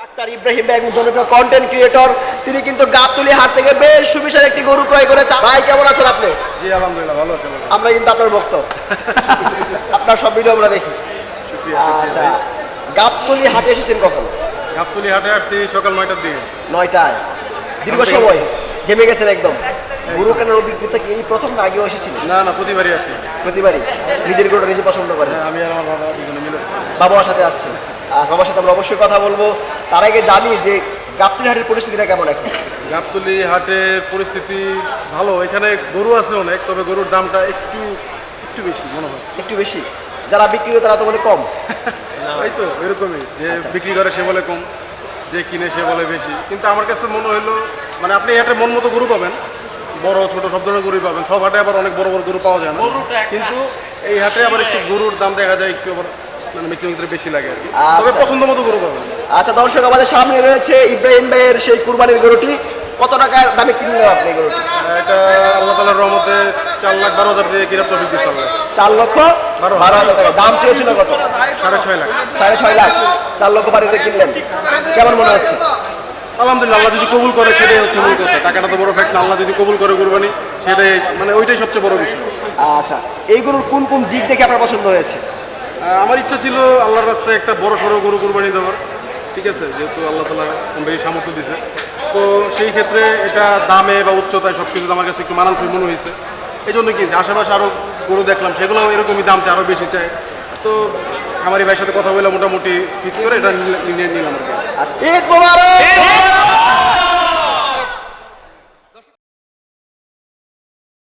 Doctor Ibrahim ভাই একজন জনপ্রিয় কন্টেন্ট ক্রিয়েটর তিনি কিন্তু গাবতুলি হাট থেকে বেশ সুবিশাল একটি গরু ক্রয় করেছে। ভাই কেমন আছেন আপনি? জি আলহামদুলিল্লাহ ভালো আছেন আমরা। কিন্তু আপনার ভক্ত। আপনার সব ভিডিও আমরা দেখি। আচ্ছা গাবতুলি হাটে এসেছেন কখন? গাবতলি হাটে আসছি সকাল নয়টার দিকে। নয়টায়। দীর্ঘ সময়। ঘেমে গেছেন একদম। গরু কেনার অভিজ্ঞতা কি এই প্রথম না আগেও এসেছিল? না না প্রতিবারই আসি। প্রতিবারই? নিজের গরুটা নিজে পছন্দ করেন? হ্যাঁ, আমি আর আমার বাবা দুজনে মিলে। বাবার সাথে আসছে আর বাবার সাথে আমরা অবশ্যই কথা বলব। তার আগে জানি যে গাবতুলি হাটের পরিস্থিতিটা কেমন এখন? গাবতলি হাটের পরিস্থিতি ভালো। এখানে গরু আছে অনেক তবে গরুর দামটা একটু একটু বেশি মনে হয়। একটু বেশি? যারা বিক্রি করে তারা তো বলে কম। এই তো এরকমই। যে আচ্ছা। বিক্রি করে সে বলে কম যে কিনে সে বলে বেশি। কিন্তু আমার কাছে মনে হলো মানে আপনি হাটে মন মতো গরু পাবেন। বড় ছোট সব ধরনের গরু পাবেন। সব হাটে আবার অনেক বড় বড় গরু পাওয়া যায় না। কিন্তু এই হাটে আবার একটু গরুর দাম দেখা যায় একটু আবার মানে বেশি লাগে আর তবে আচ্ছা। পছন্দ মতো গরু পাবেন। আচ্ছা দর্শক আমাদের সামনে রয়েছে ইব্রাহিম ভাইয়ের সেই কুরবানির গরুটি। কত টাকা দামে কিনলেন আপনি গরুটি? এটা আল্লাহ তালার রহমতে চার লাখ বারো হাজার দিয়ে কিরাপ তফিক দিচ্ছে আল্লাহ চার লক্ষ বারো বারো হাজার টাকা। দাম চেয়েছিল কত? সাড়ে ছয় লাখ। সাড়ে ছয় লাখ। চার লক্ষ বাড়িতে কিনলেন। কেমন মনে হচ্ছে? আলহামদুলিল্লাহ আল্লাহ যদি কবুল করে সেটাই হচ্ছে মূল কথা। টাকাটা তো বড় ফ্যাক্ট না আল্লাহ যদি কবুল করে কুরবানি সেটাই মানে ওইটাই সবচেয়ে বড় বিষয়। আচ্ছা এই গরুর কোন কোন দিক দেখে আপনার পছন্দ হয়েছে? আমার ইচ্ছা ছিল আল্লাহর রাস্তায় একটা বড় সড়ো গরু কুরবানি দেওয়ার ঠিক আছে যেহেতু আল্লাহ তালা কম বেশি সামর্থ্য দিছে। তো সেই ক্ষেত্রে এটা দামে বা উচ্চতায় সব কিছু আমার কাছে একটু মানানসই মনে হয়েছে। এই জন্য কি আশেপাশে আরও গরু দেখলাম সেগুলো এরকমই দাম চায় আরও বেশি চায়। তো আমার এই ভাইয়ের সাথে কথা বলে মোটামুটি ফিক্স করে এটা নিয়ে নিলাম আর কি। আচ্ছা